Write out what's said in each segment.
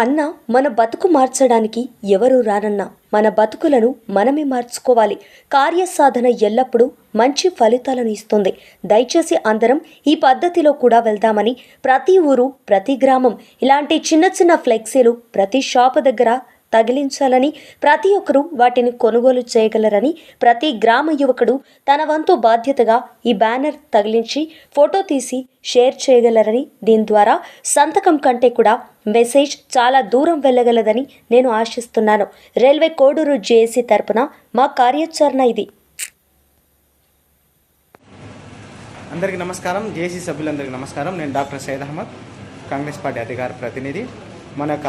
అన్న మన బతుకు మార్చడానికి ఎవరు రారన్నా మన బతుకులను మనమే మార్చుకోవాలి. కార్యసాధన ఎల్లప్పుడూ మంచి ఫలితాలను ఇస్తుంది. దయచేసి అందరం ఈ పద్ధతిలో కూడా వెళ్దామని ప్రతి ఊరు ప్రతి గ్రామం ఇలాంటి చిన్న చిన్న ఫ్లెక్సీలు ప్రతి షాపు దగ్గర తగిలించాలని ప్రతి ఒక్కరూ వాటిని కొనుగోలు చేయగలరని ప్రతి గ్రామ యువకుడు తన వంతు బాధ్యతగా ఈ బ్యానర్ తగిలించి ఫోటో తీసి షేర్ చేయగలరని దీని ద్వారా సంతకం కంటే కూడా మెసేజ్ చాలా దూరం వెళ్ళగలదని నేను ఆశిస్తున్నాను. రైల్వే కోడూరు జేఏసీ తరపున మా కార్యాచరణ ఇది. అందరికీ నమస్కారం. జేసీ సభ్యులందరికీ నమస్కారం. నేను డాక్టర్ సైద్ అహ్మద్ కాంగ్రెస్ పార్టీ అధికార ప్రతినిధి. మన యొక్క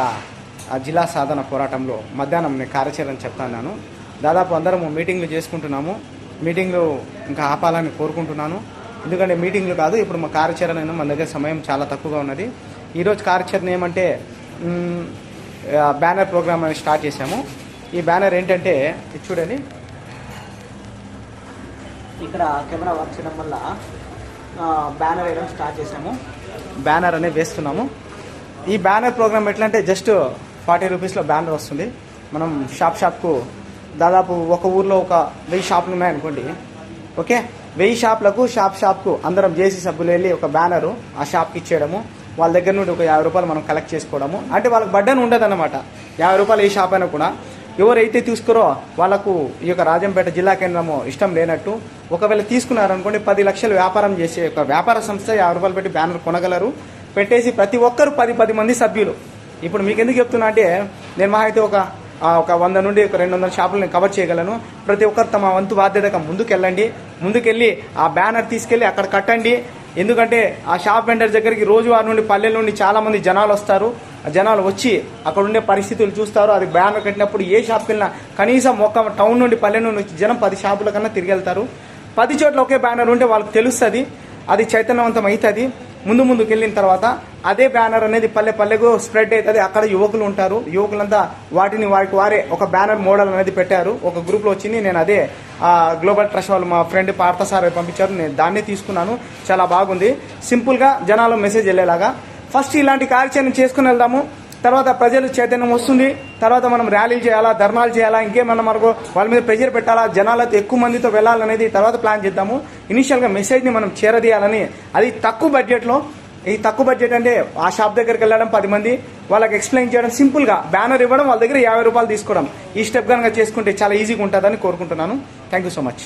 జిల్లా సాధన పోరాటంలో మధ్యాహ్నం నేను కార్యాచరణ చెప్తాను దాదాపు అందరము మీటింగ్లు చేసుకుంటున్నాము. మీటింగ్లు ఇంకా ఆపాలని కోరుకుంటున్నాను. ఎందుకంటే మీటింగ్లు కాదు ఇప్పుడు మా కార్యాచరణ అయినా మన దగ్గర సమయం చాలా తక్కువగా ఉన్నది. ఈరోజు కార్యాచరణ ఏమంటే ఆ, బ్యానర్ ప్రోగ్రామ్ అనేది స్టార్ట్ చేశాము. ఈ బ్యానర్ ఏంటంటే ఇది చూడండి. ఇక్కడ కెమెరా వర్క్ చేయడం వల్ల బ్యానర్ వేయడం స్టార్ట్ చేసాము బ్యానర్ అనేది వేస్తున్నాము. ఈ బ్యానర్ ప్రోగ్రామ్ ఎట్లా అంటే జస్ట్ ఫార్టీ రూపీస్లో బ్యానర్ వస్తుంది. మనం షాప్ షాప్కు దాదాపు ఒక ఊర్లో ఒక వెయ్యి షాపులు ఉన్నాయనుకోండి ఓకే? వెయ్యి షాపులకు షాప్ షాప్కు అందరం జేసీ సభ్యులు వెళ్ళి ఒక బ్యానరు ఆ షాప్కి ఇచ్చేయడము. వాళ్ళ దగ్గర నుండి ఒక యాభై రూపాయలు మనం కలెక్ట్ చేసుకోవడము. అంటే వాళ్ళకి బడ్డన్ ఉండదన్నమాట. యాభై రూపాయలు ఏ షాప్ అయినా కూడా ఎవరైతే తీసుకురో వాళ్ళకు ఈ యొక్క రాజంపేట జిల్లా కేంద్రము ఇష్టం లేనట్టు ఒకవేళ తీసుకున్నారనుకోండి పది లక్షలు వ్యాపారం చేసే ఒక వ్యాపార సంస్థ యాభై రూపాయలు పెట్టి బ్యానర్ కొనగలరు. పెట్టేసి ప్రతి ఒక్కరు పది పది మంది సభ్యులు. ఇప్పుడు మీకు ఎందుకు చెప్తున్నా అంటే నేను మా అయితే ఒక ఒక వంద నుండి ఒక రెండు వందల షాపులు నేను కవర్ చేయగలను. ప్రతి ఒక్కరు తమ వంతు బాధ్యతగా ముందుకెళ్ళండి. ముందుకెళ్ళి ఆ బ్యానర్ తీసుకెళ్ళి అక్కడ కట్టండి. ఎందుకంటే ఆ షాప్ వెండర్ దగ్గరికి రోజువారి నుండి పల్లెల నుండి చాలామంది జనాలు వస్తారు. ఆ జనాలు వచ్చి అక్కడ ఉండే పరిస్థితులు చూస్తారు. అది బ్యానర్ కట్టినప్పుడు ఏ షాప్కి వెళ్ళినా కనీసం ఒక టౌన్ నుండి పల్లె నుండి వచ్చి జనం పది షాపుల కన్నా తిరిగి వెళ్తారు పది చోట్ల ఒకే బ్యానర్ ఉంటే వాళ్ళకి తెలుస్తుంది. అది చైతన్యవంతం అవుతుంది. ముందు ముందుకు వెళ్ళిన తర్వాత అదే బ్యానర్ అనేది పల్లె పల్లెకు స్ప్రెడ్ అవుతుంది. అక్కడ యువకులు ఉంటారు. యువకులంతా వాటిని వారికి వారే ఒక బ్యానర్ మోడల్ అనేది పెట్టారు. ఒక గ్రూప్లో వచ్చింది. నేను అదే గ్లోబల్ ట్రస్ట్ వాళ్ళు మా ఫ్రెండ్ పార్థ సార్ పంపించారు. నేను దాన్నే తీసుకున్నాను. చాలా బాగుంది. సింపుల్గా జనాలు మెసేజ్ వెళ్ళేలాగా. ఫస్ట్ ఇలాంటి కార్యాచరణ చేసుకుని వెళ్దాము. తర్వాత ప్రజలు చైతన్యం వస్తుంది. తర్వాత మనం ర్యాలీలు చేయాలా ధర్నాలు చేయాలా ఇంకేమన్నా మనకు వాళ్ళ మీద ప్రెజర్ పెట్టాలా జనాలతో ఎక్కువ మందితో వెళ్ళాలనేది తర్వాత ప్లాన్ చేద్దాము. ఇనిషియల్గా మెసేజ్ని మనం చేరదీయాలని అది తక్కువ బడ్జెట్లో ఈ తక్కువ బడ్జెట్ అంటే ఆ షాప్ దగ్గరికి వెళ్ళడం పది మంది వాళ్ళకి ఎక్స్ప్లెయిన్ చేయడం సింపుల్గా బ్యానర్ ఇవ్వడం వాళ్ళ దగ్గర యాభై రూపాయలు తీసుకోవడం. ఈ స్టెప్ కనుక చేసుకుంటే చాలా ఈజీగా ఉంటుందని కోరుకుంటున్నాను. Thank you so much